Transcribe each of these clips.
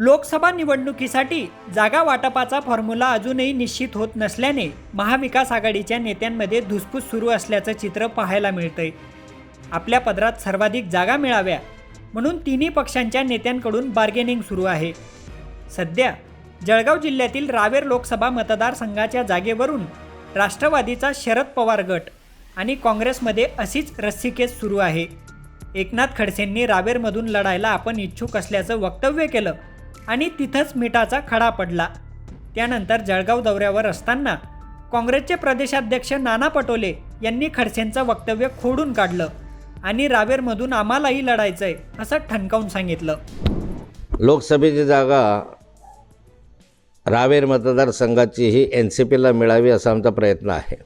लोकसभा निवडणुकीसाठी जागा वाटपाचा फॉर्म्युला अजूनही निश्चित होत नसल्याने महाविकास आघाडीच्या नेत्यांमध्ये धुसफूस सुरू असल्याचं चित्र पाहायला मिळतंय. आपल्या पदरात सर्वाधिक जागा मिळाव्या म्हणून तिन्ही पक्षांच्या नेत्यांकडून बार्गेनिंग सुरू आहे. सध्या जळगाव जिल्ह्यातील रावेर लोकसभा मतदारसंघाच्या जागेवरून राष्ट्रवादीचा शरद पवार गट आणि काँग्रेसमध्ये अशीच रस्सीकेस सुरू आहे. एकनाथ खडसेंनी रावेरमधून लढायला आपण इच्छुक असल्याचं वक्तव्य केलं. आणि तिथंच मिठाचा खडा पडला. त्यानंतर जळगाव दौऱ्यावर असताना काँग्रेसचे प्रदेशाध्यक्ष नाना पटोले यांनी खडसेंचं वक्तव्य खोडून काढलं आणि रावेरमधून आम्हालाही लढायचं आहे असं ठणकावून सांगितलं. लोकसभेची जागा रावेर मतदारसंघाची ही एन सी पीला मिळावी असा आमचा प्रयत्न आहे.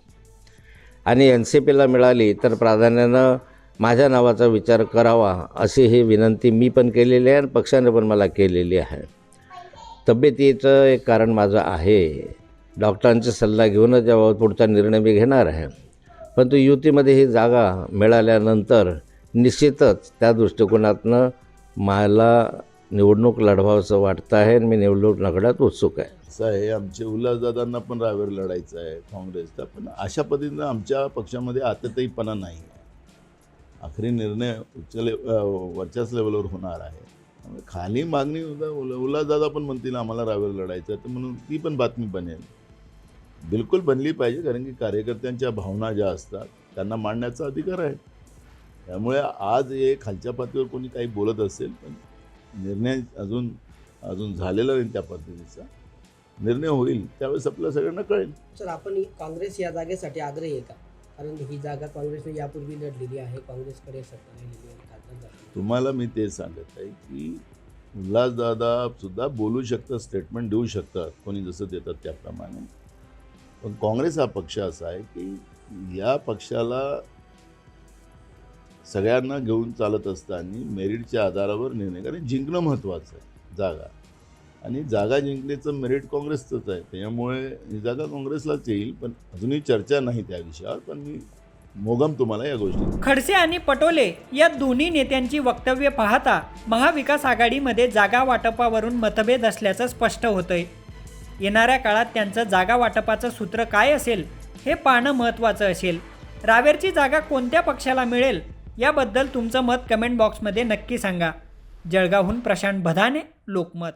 आणि एन सी पीला मिळाली तर प्राधान्यानं माझ्या नावाचा विचार करावा अशी ही विनंती मी पण केलेली आहे आणि पक्षाने पण मला केलेली आहे. तब्येतीचं एक कारण माझं आहे. डॉक्टरांचा सल्ला घेऊनच याबाबत पुढचा निर्णय मी घेणार आहे. परंतु युतीमध्ये ही जागा मिळाल्यानंतर निश्चितच त्या दृष्टिकोनातनं मला निवडणूक लढवावंसं वाटतं आहे आणि मी निवडणूक लढण्यात उत्सुक आहे. असं आहे आमचे उल्हासदादांना पण रावेर लढायचं आहे काँग्रेसचा. पण अशा पद्धतीनं आमच्या पक्षामध्ये आततहीपणा नाही. आहे आखरी निर्णय उच्च ले वरच्याच लेवलवर होणार आहे. त्यामुळे खाली मागणी उद्या ओला दादा पण म्हणतील आम्हाला रावेर लढायचं तर म्हणून ती पण बातमी बनेल. बिलकुल बनली पाहिजे कारण की कार्यकर्त्यांच्या भावना ज्या असतात त्यांना मांडण्याचा अधिकार आहे. त्यामुळे आज हे खालच्या पातळीवर कोणी काही बोलत असेल पण निर्णय अजून अजून झालेला नाही त्या पद्धतीचा. निर्णय होईल त्यावेळेस आपल्या सगळ्यांना कळेल. सर आपण काँग्रेस या जागेसाठी आग्रही आहे का? कारण ही जागा काँग्रेसने यापूर्वी लढलेली आहे काँग्रेसकडे सत्ता राहिलेली आहे खासदार झालेली तुम्हाला मी ते सांगत आहे की उल्हासदादा सुद्धा बोलू शकतात स्टेटमेंट देऊ शकतात कोणी जसं देतात त्याप्रमाणे. पण काँग्रेस हा पक्ष असा आहे की या पक्षाला सगळ्यांना घेऊन चालत असताना मेरिटच्या आधारावर निर्णय कारण जिंकणं महत्त्वाचं आहे जागा. आणि जागा जिंकण्याचं मेरिट काँग्रेसचंच आहे. त्याच्यामुळे ही जागा काँग्रेसलाच येईल पण अजूनही चर्चा नाही त्या विषयावर पण मी मोगम तुम्हाला या गोष्टी खडसे आणि पटोले या दोन्ही नेत्यांची वक्तव्य पाहता महाविकास आघाडीमध्ये जागा वाटपावरून मतभेद असल्याचं स्पष्ट होतंय. येणाऱ्या काळात त्यांचं जागा वाटपाचं सूत्र काय असेल हे पाहणं महत्त्वाचं असेल. रावेरची जागा कोणत्या पक्षाला मिळेल याबद्दल तुमचं मत कमेंट बॉक्समध्ये नक्की सांगा. जळगावहून प्रशांत भदाने लोकमत.